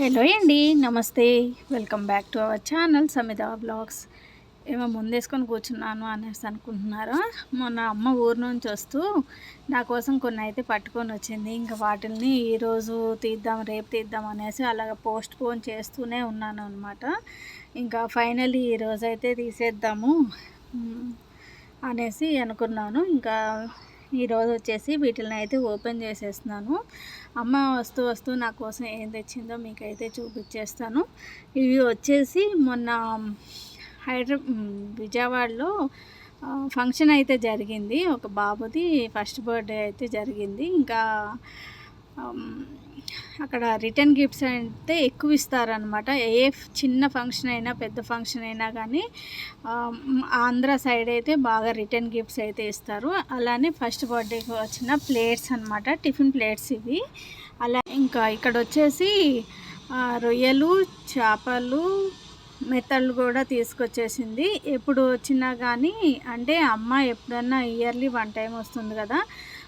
Hello అండి నమస్తే. Welcome back to our channel Samitha blogs. ఏమో ముందేసుకొని కూర్చున్నాను అనేసి అనుకుంటున్నారా? మొన్న అమ్మ ఊరు నుంచి వస్తూ నా కోసం కొన్ని అయితే పట్టుకొని వచ్చింది. ఇంకా వాటిని ఈరోజు తీద్దాం రేపు తీద్దాం అనేసి అలాగ పోస్ట్ పోన్ చేస్తూనే ఉన్నాను అనమాట ఇంకా ఫైనల్లీ ఈరోజు అయితే తీసేద్దాము అనేసి అనుకున్నాను. ఇంకా ఈరోజు వచ్చేసి వీటిని అయితే ఓపెన్ చేసేస్తున్నాను. అమ్మ వస్తూ వస్తూ నా కోసం ఏం తెచ్చిందో మీకైతే చూపించేస్తాను. ఇవి వచ్చేసి మొన్న హైదరా విజయవాడలో ఫంక్షన్ అయితే జరిగింది. ఒక బాబుది ఫస్ట్ బర్త్డే అయితే జరిగింది. ఇంకా అక్కడ రిటర్న్ గిఫ్ట్స్ అయితే ఎక్కువ ఇస్తారనమాట ఏ చిన్న ఫంక్షన్ అయినా పెద్ద ఫంక్షన్ అయినా కానీ ఆంధ్ర సైడ్ అయితే బాగా రిటర్న్ గిఫ్ట్స్ అయితే ఇస్తారు. అలానే ఫస్ట్ బర్త్డేకి వచ్చిన ప్లేట్స్ అనమాట టిఫిన్ ప్లేట్స్ ఇవి. అలా ఇంకా ఇక్కడ వచ్చేసి రొయ్యలు చేపలు మెత్తళ్ళు కూడా తీసుకొచ్చేసింది. ఎప్పుడు వచ్చినా కానీ అంటే అమ్మ ఎప్పుడన్నా ఇయర్లీ వన్ టైం వస్తుంది కదా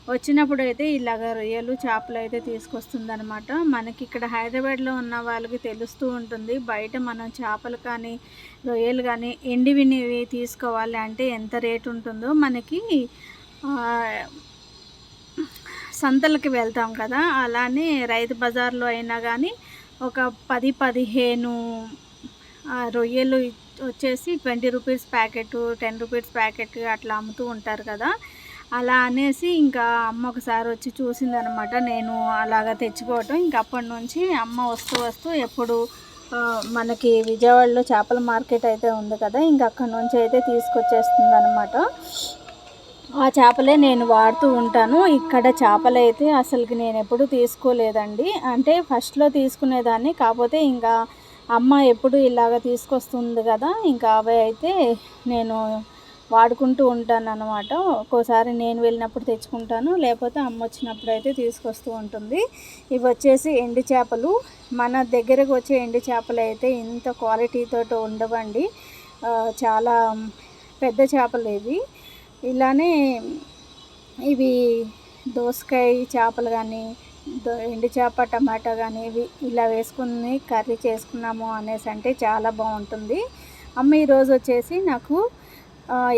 వచ్చినప్పుడు అయితే ఇలాగ రొయ్యలు చేపలు అయితే తీసుకొస్తుంది అనమాట మనకి ఇక్కడ హైదరాబాద్లో ఉన్న వాళ్ళకి తెలుస్తూ ఉంటుంది. బయట మనం చేపలు కానీ రొయ్యలు కానీ ఎండివినివి తీసుకోవాలి అంటే ఎంత రేటు ఉంటుందో మనకి సంతలకి వెళ్తాం కదా. అలానే రైతు బజార్లో అయినా కానీ ఒక పది పదిహేను రొయ్యలు వచ్చేసి twenty rupees packet ten rupees packet అట్లా అమ్ముతూ ఉంటారు కదా. అలా అనేసి ఇంకా అమ్మ ఒకసారి వచ్చి చూసిందనమాట. నేను అలాగా తెచ్చుకోవటం ఇంకా అప్పటి నుంచి అమ్మ వస్తూ వస్తూ ఎప్పుడు మనకి విజయవాడలో చేపల మార్కెట్ అయితే ఉంది కదా ఇంక అక్కడి నుంచి అయితే తీసుకొచ్చేస్తుంది అనమాట ఆ చేపలే నేను వాడుతూ ఉంటాను. ఇక్కడ చేపలైతే అసలుకి నేను ఎప్పుడు తీసుకోలేదండి. అంటే ఫస్ట్లో తీసుకునేదాన్ని కాకపోతే ఇంకా అమ్మ ఎప్పుడు ఇలాగ తీసుకొస్తుంది కదా ఇంకా అవి అయితే నేను వాడుకుంటూ ఉంటాను అనమాట ఒక్కోసారి నేను వెళ్ళినప్పుడు తెచ్చుకుంటాను లేకపోతే అమ్మ వచ్చినప్పుడు అయితే తీసుకొస్తూ ఉంటుంది. ఇవి వచ్చేసి ఎండు చేపలు. మన దగ్గరకు వచ్చే ఎండు చేపలు అయితే ఇంత క్వాలిటీతో ఉండవండి. చాలా పెద్ద చేపలు ఇవి. ఇలానే ఇవి దోసకాయ చేపలు కానీ ఎండు చేప టమాటా కానీ ఇవి ఇలా వేసుకుని కర్రీ చేసుకున్నాము అనేసి అంటే చాలా బాగుంటుంది. అమ్మ ఈరోజు వచ్చేసి నాకు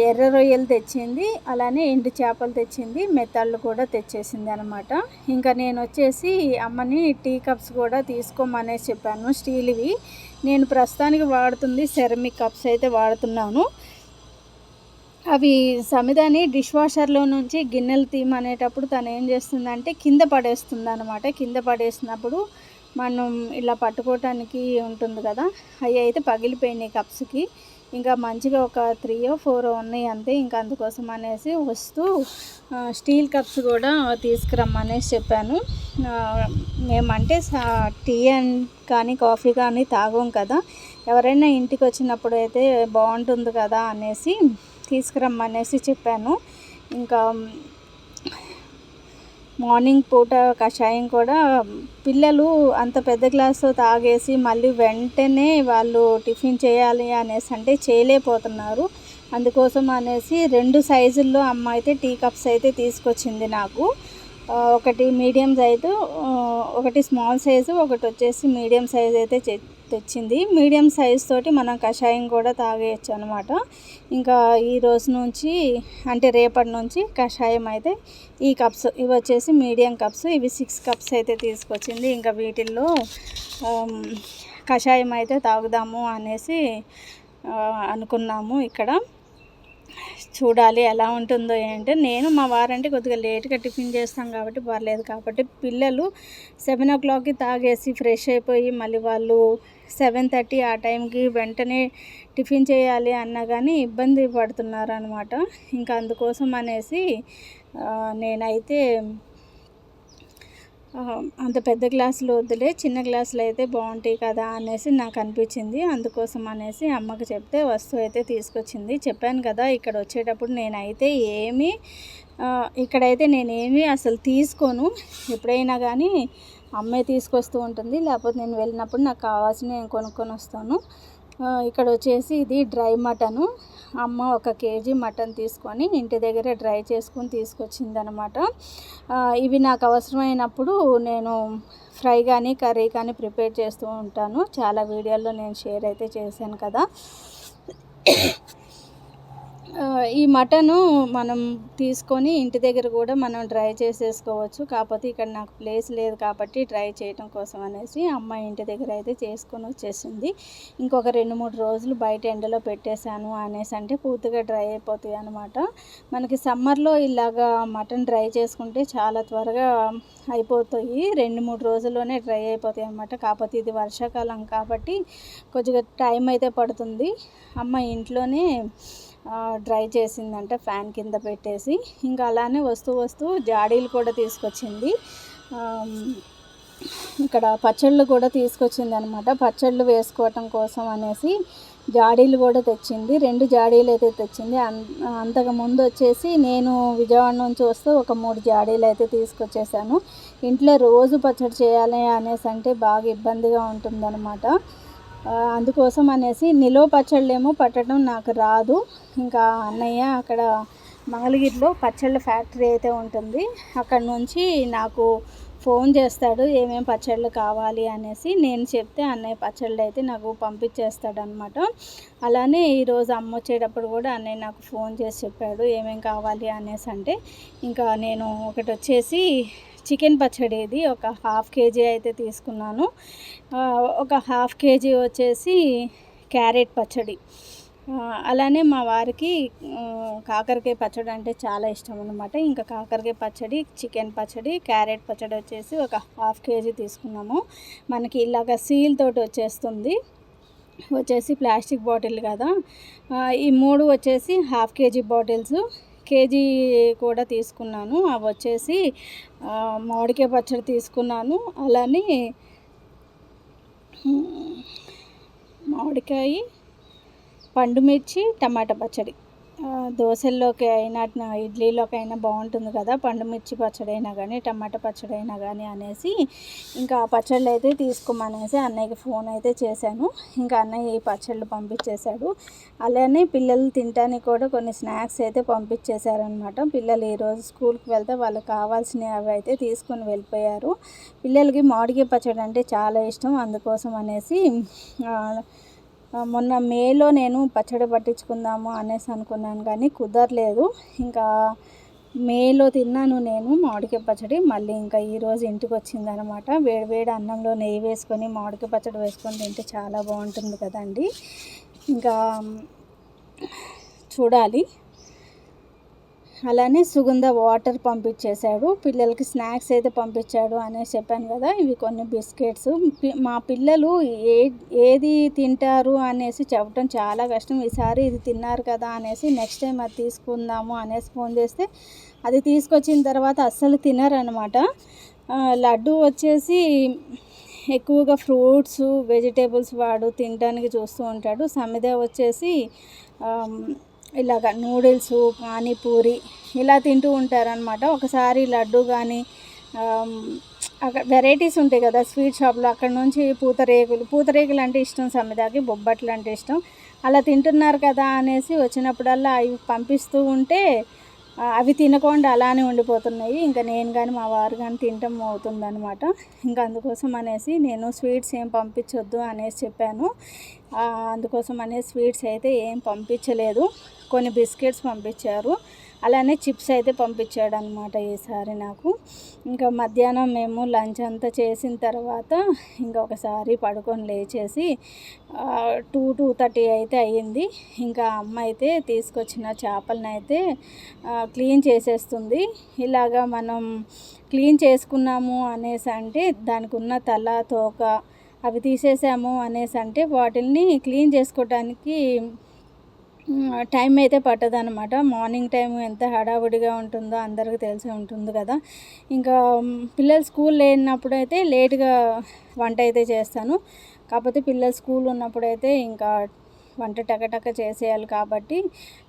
ఎర్ర రొయ్యలు తెచ్చింది అలానే ఎండు చేపలు తెచ్చింది మెత్తళ్ళు కూడా తెచ్చేసింది అనమాట ఇంకా నేను వచ్చేసి అమ్మని టీ కప్స్ కూడా తీసుకోమనేసి చెప్పాను స్టీల్వి. నేను ప్రస్తుతానికి వాడుతుంది సెరమిక్ కప్స్ అయితే వాడుతున్నాను. అవి సమిదాని డిష్ వాషర్లో నుంచి గిన్నెలు తీమనేటప్పుడు తను ఏం చేస్తుందంటే కింద పడేస్తుంది అనమాట కింద పడేసినప్పుడు మనం ఇలా పట్టుకోవటానికి ఉంటుంది కదా అవి అయితే పగిలిపోయినాయి కప్స్కి. ఇంకా మంచిగా ఒక త్రీ ఫోర్ ఉన్నాయి అంతే. ఇంకా అందుకోసం అనేసి వస్తూ స్టీల్ కప్స్ కూడా తీసుకురమ్మనేసి చెప్పాను. మేమంటే టీ అండ్ కానీ కాఫీ కానీ తాగం కదా. ఎవరైనా ఇంటికి వచ్చినప్పుడు అయితే బాగుంటుంది కదా అనేసి తీసుకురమ్మనేసి చెప్పాను. ఇంకా మార్నింగ్ పూట కషాయం కూడా పిల్లలు అంత పెద్ద గ్లాసు తాగేసి మళ్ళీ వెంటనే వాళ్ళు టిఫిన్ చేయాలి అనేసి అంటే చేయలేకపోతున్నారు. అందుకోసం అనేసి రెండు సైజుల్లో అమ్మ అయితే టీ కప్స్ అయితే తీసుకొచ్చింది నాకు. ఒకటి మీడియం సైజు ఒకటి స్మాల్ సైజు ఒకటి వచ్చేసి మీడియం సైజు అయితే తెచ్చింది. మీడియం సైజ్ తోటి మనం కషాయం కూడా తాగేయచ్చు అనమాట ఇంకా ఈ రోజు నుంచి అంటే రేపటి నుంచి కషాయం అయితే ఈ కప్స్ ఇవి వచ్చేసి మీడియం కప్స్ ఇవి సిక్స్ కప్స్ అయితే తీసుకొచ్చింది. ఇంకా వీటిల్లో కషాయం అయితే తాగుదాము అనేసి అనుకున్నాము ఇక్కడ. చూడాలి ఎలా ఉంటుందో ఏంటంటే నేను మా వారంటే కొద్దిగా లేట్గా టిఫిన్ చేస్తాం కాబట్టి పర్లేదు. కాబట్టి పిల్లలు సెవెన్ ఓ క్లాక్కి తాగేసి ఫ్రెష్ అయిపోయి మళ్ళీ వాళ్ళు సెవెన్ థర్టీ ఆ టైంకి వెంటనే టిఫిన్ చేయాలి అన్నా కానీ ఇబ్బంది పడుతున్నారు అనమాట ఇంకా అందుకోసం అనేసి నేనైతే అంత పెద్ద గ్లాసులు వద్దులే చిన్న గ్లాసులు అయితే బాగుంటాయి కదా అనేసి నాకు అనిపించింది. అందుకోసం అనేసి అమ్మకి చెప్తే వస్తువు అయితే తీసుకొచ్చింది. చెప్పాను కదా ఇక్కడ వచ్చేటప్పుడు నేనైతే ఏమీ ఇక్కడైతే నేనేమి అసలు తీసుకోను. ఎప్పుడైనా కానీ అమ్మే తీసుకొస్తూ ఉంటుంది. లేకపోతే నేను వెళ్ళినప్పుడు నాకు కావాల్సిన నేను కొనుక్కొని వస్తాను. ఇక్కడ వచ్చేసి ఇది డ్రై మటను. అమ్మ ఒక కేజీ మటన్ తీసుకొని ఇంటి దగ్గర డ్రై చేసుకొని తీసుకొచ్చింది అనమాట ఇవి నాకు అవసరమైనప్పుడు నేను ఫ్రై కానీ కర్రీ కానీ ప్రిపేర్ చేస్తూ ఉంటాను. చాలా వీడియోల్లో నేను షేర్ అయితే చేశాను కదా. ఈ మటను మనం తీసుకొని ఇంటి దగ్గర కూడా మనం డ్రై చేసేసుకోవచ్చు. కాకపోతే ఇక్కడ నాకు ప్లేస్ లేదు కాబట్టి డ్రై చేయడం కోసం అనేసి అమ్మ ఇంటి దగ్గర అయితే చేసుకొని వచ్చేసింది. ఇంకొక రెండు మూడు రోజులు బయట ఎండలో పెట్టేశాను అనేసి అంటే పూర్తిగా డ్రై అయిపోతాయి అనమాట మనకి సమ్మర్లో ఇలాగా మటన్ డ్రై చేసుకుంటే చాలా త్వరగా అయిపోతాయి. రెండు మూడు రోజుల్లోనే డ్రై అయిపోతాయి అనమాట కాకపోతే ఇది వర్షాకాలం కాబట్టి కొద్దిగా టైం అయితే పడుతుంది. అమ్మ ఇంట్లోనే డ్రై చేసిందంటే ఫ్యాన్ కింద పెట్టేసి ఇంకా అలానే వస్తూ వస్తూ జాడీలు కూడా తీసుకొచ్చింది. ఇక్కడ పచ్చళ్ళు కూడా తీసుకొచ్చింది అనమాట పచ్చళ్ళు వేసుకోవటం కోసం అనేసి జాడీలు కూడా తెచ్చింది. రెండు జాడీలు అయితే తెచ్చింది. అంతకు ముందు వచ్చేసి నేను విజయవాడ నుంచి వస్తే ఒక మూడు జాడీలు అయితే తీసుకొచ్చేసాను. ఇంట్లో రోజు పచ్చడి చేయాలి అనేసి అంటే బాగా ఇబ్బందిగా ఉంటుందన్నమాట. అందుకోసం అనేసి నిలువ పచ్చళ్ళేమో పట్టడం నాకు రాదు. ఇంకా అన్నయ్య అక్కడ మంగళగిరిలో పచ్చళ్ళ ఫ్యాక్టరీ అయితే ఉంటుంది. అక్కడ నుంచి నాకు ఫోన్ చేస్తాడు ఏమేమి పచ్చళ్ళు కావాలి? అనేసి నేను చెప్తే అన్నయ్య పచ్చళ్ళు అయితే నాకు పంపించేస్తాడనమాట అలానే ఈరోజు అమ్మ వచ్చేటప్పుడు కూడా అన్నయ్య నాకు ఫోన్ చేసి చెప్పాడు ఏమేం కావాలి? అనేసి అంటే ఇంకా నేను ఒకటి వచ్చేసి చికెన్ పచ్చడి ఇది. ఒక హాఫ్ కేజీ అయితే తీసుకున్నాను. ఒక హాఫ్ కేజీ వచ్చేసి క్యారెట్ పచ్చడి. అలానే మా వారికి కాకరకాయ పచ్చడి అంటే చాలా ఇష్టం అనమాట ఇంకా కాకరకాయ పచ్చడి చికెన్ పచ్చడి క్యారెట్ పచ్చడి వచ్చేసి ఒక హాఫ్ కేజీ తీసుకున్నాము. మనకి ఇలాగ సీల్ తోటి వచ్చేస్తుంది. వచ్చేసి ప్లాస్టిక్ బాటిల్ కదా. ఈ మూడు వచ్చేసి హాఫ్ కేజీ బాటిల్స్. కేజీ కూడా తీసుకున్నాను. అవి వచ్చేసి మామిడికాయ పచ్చడి తీసుకున్నాను. అలానే మామిడికాయ పండుమిర్చి టమాటా పచ్చడి. దోశల్లోకి అయినా ఇడ్లీలోకి అయినా బాగుంటుంది కదా. పండు మిర్చి పచ్చడి అయినా కానీ టమాటా పచ్చడి అయినా కానీ అనేసి ఇంకా ఆ పచ్చళ్ళు అయితే తీసుకోమనేసి అన్నయ్యకి ఫోన్ అయితే చేశాను. ఇంకా అన్నయ్య ఈ పచ్చళ్ళు పంపించేశాడు. అలానే పిల్లలు తినడానికి కూడా కొన్ని స్నాక్స్ అయితే పంపించేశారనమాట పిల్లలు ఈరోజు స్కూల్కి వెళ్తే వాళ్ళకి కావాల్సినవి అవి అయితే తీసుకొని వెళ్ళిపోయారు. పిల్లలకి మామిడికాయ పచ్చడి అంటే చాలా ఇష్టం. అందుకోసం అనేసి మొన్న మేలో నేను పచ్చడి పట్టించుకుందాము అనేసి అనుకున్నాను కానీ కుదరలేదు. ఇంకా మేలో తిన్నాను నేను మామిడికాయ పచ్చడి. మళ్ళీ ఇంకా ఈరోజు ఇంటికి వచ్చిందనమాట. వేడివేడి అన్నంలో నెయ్యి వేసుకొని మామిడికాయ పచ్చడి వేసుకొని తింటే చాలా బాగుంటుంది కదండి. ఇంకా చూడాలి. అలానే సుగంధ వాటర్ పంపించేశాడు. పిల్లలకి స్నాక్స్ అయితే పంపించాడు అనేసి చెప్పాను కదా ఇవి కొన్ని బిస్కెట్స్. మా పిల్లలు ఏ ఏది తింటారు అనేసి చెప్పడం చాలా కష్టం. ఈసారి ఇది తిన్నారు కదా అనేసి నెక్స్ట్ టైం అది తీసుకుందాము అనేసి ఫోన్ చేస్తే అది తీసుకొచ్చిన తర్వాత అస్సలు తినరనమాట లడ్డు వచ్చేసి ఎక్కువగా ఫ్రూట్స్ వెజిటేబుల్స్ వాడు తినడానికి చూస్తూ ఉంటాడు. సమిద వచ్చేసి ఇలాగ నూడిల్స్ పానీపూరి ఇలా తింటూ ఉంటారనమాట ఒకసారి లడ్డు కానీ అక్కడ వెరైటీస్ ఉంటాయి కదా స్వీట్ షాప్లో అక్కడ నుంచి పూతరేకులు పూతరేకులు అంటే ఇష్టం సమిదాకి బొబ్బట్లు అంటే ఇష్టం. అలా తింటున్నారు కదా అనేసి వచ్చినప్పుడల్లా అవి పంపిస్తూ ఉంటే అవి తినకుండా అలానే ఉండిపోతున్నాయి. ఇంకా నేను కానీ మా వారు కానీ తినటం అవుతుందనమాట ఇంకా అందుకోసం అనేసి నేను స్వీట్స్ ఏం పంపించొద్దు అనేసి చెప్పాను. అందుకోసం అనే స్వీట్స్ అయితే ఏం పంపించలేదు. కొన్ని బిస్కెట్స్ పంపించారు. అలానే చిప్స్ అయితే పంపించాడు అనమాట ఈసారి నాకు. ఇంకా మధ్యాహ్నం మేము లంచ్ అంతా చేసిన తర్వాత ఇంకా ఒకసారి పడుకొని లేచేసి టూ టూ థర్టీ అయితే అయ్యింది. ఇంకా అమ్మ అయితే తీసుకొచ్చిన చేపలను అయితే క్లీన్ చేసేస్తుంది. ఇలాగా మనం క్లీన్ చేసుకున్నాము అనేసి అంటే దానికి ఉన్న తల తోక అవి తీసేసాము అనేసి అంటే వాటిల్ని క్లీన్ చేసుకోవడానికి టైం అయితే పట్టదనమాట మార్నింగ్ టైం ఎంత హడావుడిగా ఉంటుందో అందరికీ తెలిసి ఉంటుంది కదా. ఇంకా పిల్లలు స్కూల్ లేనప్పుడు అయితే లేట్గా వంట అయితే చేస్తాను. కాకపోతే పిల్లలు స్కూల్ ఉన్నప్పుడు అయితే ఇంకా వంట టకటక చేసేయాలి కాబట్టి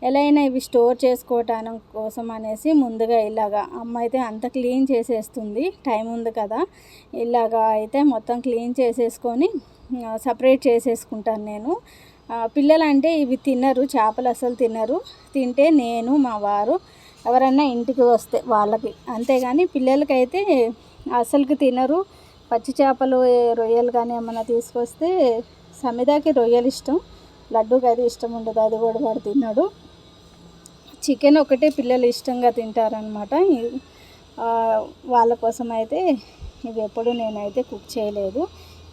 ఎలా అయినా ఇవి స్టోర్ చేసుకోవటం కోసం అనేసి ముందుగా ఇలాగా అమ్మ అయితే అంత క్లీన్ చేసేస్తుంది. టైం ఉంది కదా. ఇలాగా అయితే మొత్తం క్లీన్ చేసేసుకొని సపరేట్ చేసేసుకుంటాను నేను. పిల్లలు అంటే ఇవి తినరు చేపలు అసలు తినరు. తింటే నేను మా వారు ఎవరన్నా ఇంటికి వస్తే వాళ్ళకి. అంతేగాని పిల్లలకైతే అసలుకి తినరు. పచ్చి చేపలు రొయ్యలు కానీ ఏమైనా తీసుకొస్తే సమిదాకి రొయ్యలు ఇష్టం. లడ్డూకి అయితే ఇష్టం ఉండదు అది కూడా వాడు తిన్నాడు. చికెన్ ఒకటే పిల్లలు ఇష్టంగా తింటారనమాట వాళ్ళ కోసం అయితే ఇవి ఎప్పుడు నేనైతే కుక్ చేయలేదు.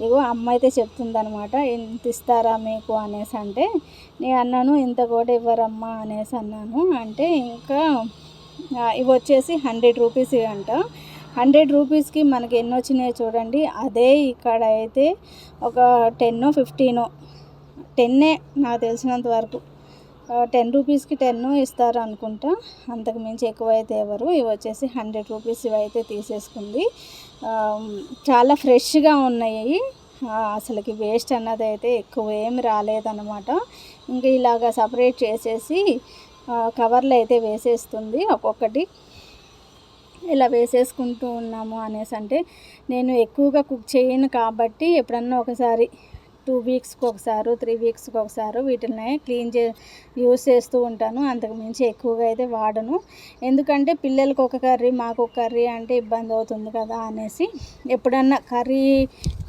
ఇగో అమ్మ అయితే చెప్తుందనమాట ఇంత ఇస్తారా మీకు? అనేసి అంటే నేను అన్నాను ఇంత కూడా ఇవ్వరమ్మా అనేసి అన్నాను. అంటే ఇంకా ఇవి వచ్చేసి హండ్రెడ్ రూపీస్ అంట. హండ్రెడ్ రూపీస్కి మనకి ఎన్ని వచ్చినాయో చూడండి. అదే ఇక్కడ అయితే ఒక టెన్నో ఫిఫ్టీనో టెన్నే నాకు తెలిసినంత వరకు. టెన్ రూపీస్కి టెన్ ఇస్తారు అనుకుంటా. అంతకు మించి ఎక్కువ అయితే ఎవరు. ఇవి వచ్చేసి హండ్రెడ్ రూపీస్ ఇవి అయితే తీసేసుకుంది చాలా ఫ్రెష్గా ఉన్నాయి. అసలుకి వేస్ట్ అన్నది అయితే ఎక్కువ ఏమి రాలేదన్నమాట. ఇంకా ఇలాగ సపరేట్ చేసేసి కవర్లు అయితే వేసేస్తుంది ఒక్కొక్కటి. ఇలా వేసేసుకుంటూ ఉన్నాము అనేసి అంటే నేను ఎక్కువగా కుక్ చేయను కాబట్టి ఎప్పుడన్నా ఒకసారి టూ వీక్స్కి ఒకసారి త్రీ వీక్స్కి ఒకసారి వీటిని క్లీన్ చే యూస్ చేస్తూ ఉంటాను. అంతకు మించి ఎక్కువగా అయితే వాడను. ఎందుకంటే పిల్లలకి ఒక కర్రీ మాకు ఒక కర్రీ అంటే ఇబ్బంది అవుతుంది కదా అనేసి ఎప్పుడన్నా కర్రీ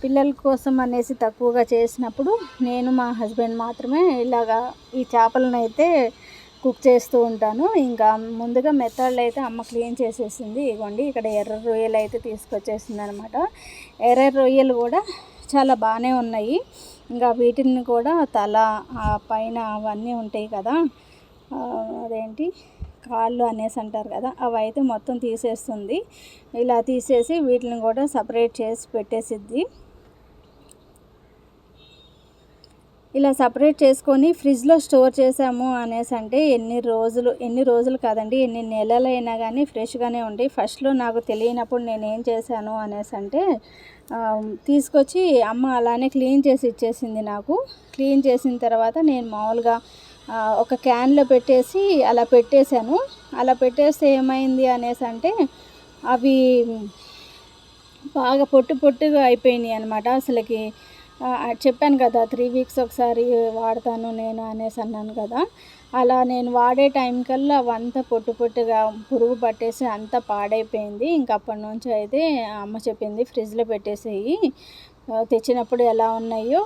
పిల్లల కోసం అనేసి తక్కువగా చేసినప్పుడు నేను మా హస్బెండ్ మాత్రమే ఇలాగా ఈ చేపలను అయితే కుక్ చేస్తూ ఉంటాను. ఇంకా ముందుగా మెథడ్లు అయితే అమ్మ క్లీన్ చేసేసింది. ఇవ్వండి ఇక్కడ ఎర్ర రొయ్యలు అయితే తీసుకొచ్చేసింది అనమాట ఎర్ర రొయ్యలు కూడా చాలా బాగానే ఉన్నాయి. ఇంకా వీటిని కూడా తల పైన అవన్నీ ఉంటాయి కదా. అదేంటి? కాళ్ళు అనేసి అంటారు కదా. అవి అయితే మొత్తం తీసేస్తుంది. ఇలా తీసేసి వీటిని కూడా సపరేట్ చేసి పెట్టేసిద్ది. ఇలా సపరేట్ చేసుకొని ఫ్రిడ్జ్లో స్టోర్ చేసాము అనేసి అంటే ఎన్ని రోజులు ఎన్ని రోజులు కాదండి ఎన్ని నెలలైనా కానీ ఫ్రెష్గానే ఉండి ఫస్ట్లో నాకు తెలియనప్పుడు నేను ఏం చేశాను అనేసి అంటే తీసుకొచ్చి అమ్మ అలానే క్లీన్ చేసి ఇచ్చేసింది నాకు. క్లీన్ చేసిన తర్వాత నేను మామూలుగా ఒక క్యాన్లో పెట్టేసి అలా పెట్టేశాను. అలా పెట్టేస్తే ఏమైంది అనేసి అంటే అవి బాగా పొట్టు పొట్టుగా అయిపోయినాయి అనమాట అసలుకి. చెప్పాను కదా త్రీ వీక్స్ ఒకసారి వాడతాను నేను అనేసి అన్నాను కదా. అలా నేను వాడే టైం కల్లా అవంతా పొట్టు పొట్టుగా పురుగు పట్టేసి అంతా పాడైపోయింది. ఇంకా అప్పటి నుంచి అయితే అమ్మ చెప్పింది ఫ్రిడ్జ్లో పెట్టేసేయి. తెచ్చినప్పుడు ఎలా ఉన్నాయో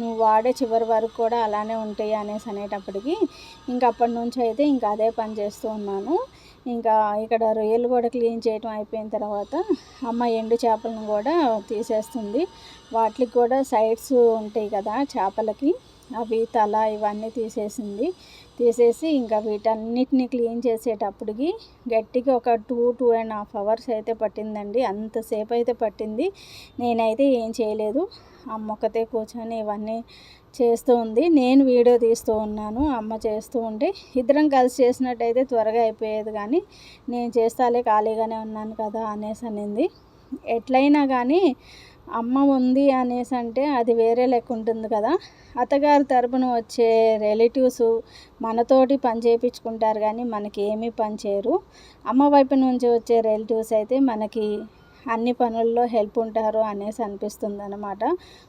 నువ్వు వాడే చివరి వరకు కూడా అలానే ఉంటాయి అనేసి అనేటప్పటికి ఇంకా అప్పటి నుంచి అయితే ఇంకా అదే పని చేస్తూ ఉన్నాను. ఇంకా ఇక్కడ రొయ్యలు కూడా క్లీన్ చేయడం అయిపోయిన తర్వాత అమ్మ ఎండు చేపలను కూడా తీసేస్తుంది. వాటికి కూడా సైడ్స్ ఉంటాయి కదా చేపలకి. అవి తల ఇవన్నీ తీసేసింది. తీసేసి ఇంకా వీటన్నిటిని క్లీన్ చేసేటప్పటికి గట్టిగా ఒక two two and half hours అయితే పట్టిందండి. అంతసేపు అయితే పట్టింది. నేనైతే ఏం చేయలేదు. అమ్మొక్కతే కూర్చొని ఇవన్నీ చేస్తూ ఉంది. నేను వీడియో తీస్తూ ఉన్నాను అమ్మ చేస్తూ ఉంటే. ఇద్దరం కలిసి చేసినట్టయితే త్వరగా అయిపోయేది కానీ నేను చేస్తాలే ఖాళీగానే ఉన్నాను కదా అనేసి అనింది. ఎట్లయినా కానీ అమ్మ ఉంది అనేసి అంటే అది వేరే లెక్క ఉంటుంది కదా. అత్తగారి తరపున వచ్చే రిలేటివ్స్ మనతోటి పని చేయించుకుంటారు కానీ మనకి ఏమీ పని చేయరు. అమ్మ వైపు నుంచి వచ్చే రిలేటివ్స్ అయితే మనకి అన్ని పనుల్లో హెల్ప్ ఉంటారు అనేసి అనిపిస్తుంది అనమాట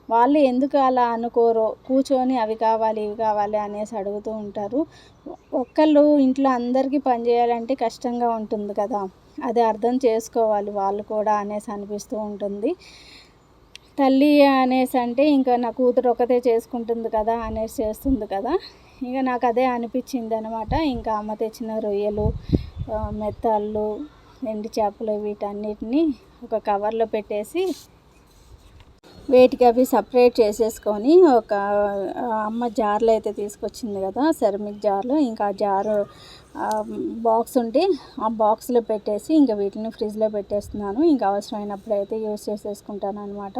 వాళ్ళు ఎందుకు అలా అనుకోరో కూర్చొని అవి కావాలి ఇవి కావాలి అనేసి అడుగుతూ ఉంటారు. ఒక్కళ్ళు ఇంట్లో అందరికీ పని చేయాలంటే కష్టంగా ఉంటుంది కదా. అది అర్థం చేసుకోవాలి వాళ్ళు కూడా అనేసి అనిపిస్తూ ఉంటుంది. తల్లి అనేసి అంటే ఇంకా నా కూతురు ఒకతే చేసుకుంటుంది కదా అనేసి చేస్తుంది కదా. ఇంకా నాకు అదే అనిపించింది అనమాట ఇంకా అమ్మ తెచ్చిన రొయ్యలు మెత్తళ్ళు ఎండి చేపలు వీటన్నిటిని ఒక కవర్లో పెట్టేసి వేటికి అవి సపరేట్ చేసేసుకొని ఒక అమ్మ జార్లో అయితే తీసుకొచ్చింది కదా సెరమిక్ జార్లో. ఇంకా జారు బాక్స్ ఉంటే ఆ బాక్స్లో పెట్టేసి ఇంకా వీటిని ఫ్రిడ్జ్లో పెట్టేస్తున్నాను. ఇంకా అవసరమైనప్పుడు అయితే యూస్ చేసేసుకుంటాను అనమాట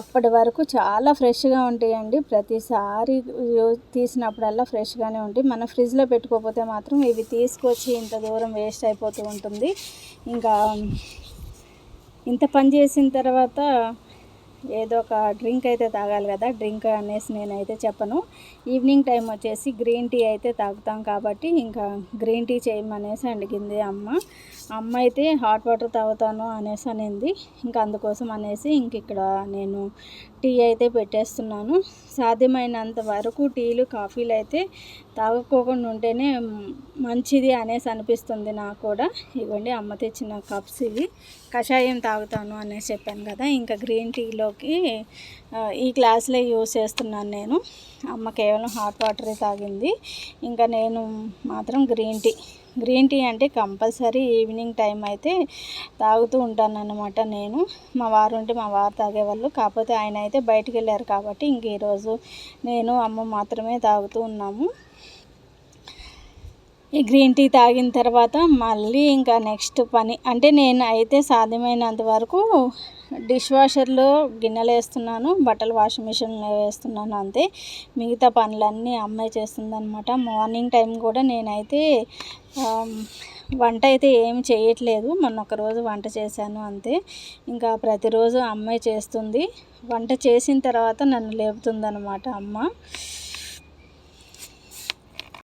అప్పటి వరకు చాలా ఫ్రెష్గా ఉంటాయండి. ప్రతిసారి తీసినప్పుడల్లా ఫ్రెష్గానే ఉంటాయి. మనం ఫ్రిడ్జ్లో పెట్టుకోకపోతే మాత్రం ఇవి తీసుకొచ్చి ఇంత దూరం వేస్ట్ అయిపోతూ ఉంటుంది. ఇంకా ఇంత పని చేసిన తర్వాత ఏదో ఒక డ్రింక్ అయితే తాగాలి కదా డ్రింక్ అనేసి నేనైతే చెప్పను. ఈవినింగ్ టైం వచ్చేసి గ్రీన్ టీ అయితే తాగుతాం కాబట్టి ఇంకా గ్రీన్ టీ చేయమనేసి అడిగింది అమ్మ. అమ్మ అయితే హాట్ వాటర్ తాగుతాను అనేసి అనింది. ఇంకా అందుకోసం అనేసి ఇంక ఇక్కడ నేను టీ అయితే పెట్టేస్తున్నాను. సాధ్యమైనంత వరకు టీలు కాఫీలు అయితే తాగకోకుండా ఉంటేనే మంచిది అనేసి అనిపిస్తుంది నాకు కూడా. ఇవ్వండి అమ్మ తెచ్చిన కప్స్ ఇవి. కషాయం తాగుతాను అనేసి చెప్పాను కదా. ఇంకా గ్రీన్ టీలోకి ఈ గ్లాస్లే యూస్ చేస్తున్నాను నేను. అమ్మ కేవలం హాట్ వాటరే తాగింది. ఇంకా నేను మాత్రం గ్రీన్ టీ గ్రీన్ టీ అంటే కంపల్సరీ ఈవినింగ్ టైం అయితే తాగుతూ ఉంటాను అన్నమాట నేను. మా వారు ఉంటే మా వారు తాగేవాళ్ళు. కాకపోతే ఆయన అయితే బయటికి వెళ్ళారు కాబట్టి ఇంక ఈరోజు నేను అమ్మ మాత్రమే తాగుతూ ఉన్నాము. ఈ గ్రీన్ టీ తాగిన తర్వాత మళ్ళీ ఇంకా నెక్స్ట్ పని అంటే నేను అయితే సాధ్యమైనంత వరకు డిష్ వాషర్లో గిన్నెలు వేస్తున్నాను బట్టలు వాషింగ్ మిషన్లో వేస్తున్నాను అంతే. మిగతా పనులన్నీ అమ్మాయి చేస్తుందనమాట మార్నింగ్ టైం కూడా నేనైతే వంట అయితే ఏం చేయట్లేదు. మొన్న ఒకరోజు వంట చేశాను అంతే. ఇంకా ప్రతిరోజు అమ్మాయి చేస్తుంది. వంట చేసిన తర్వాత నన్ను లేపుతుందనమాట అమ్మ.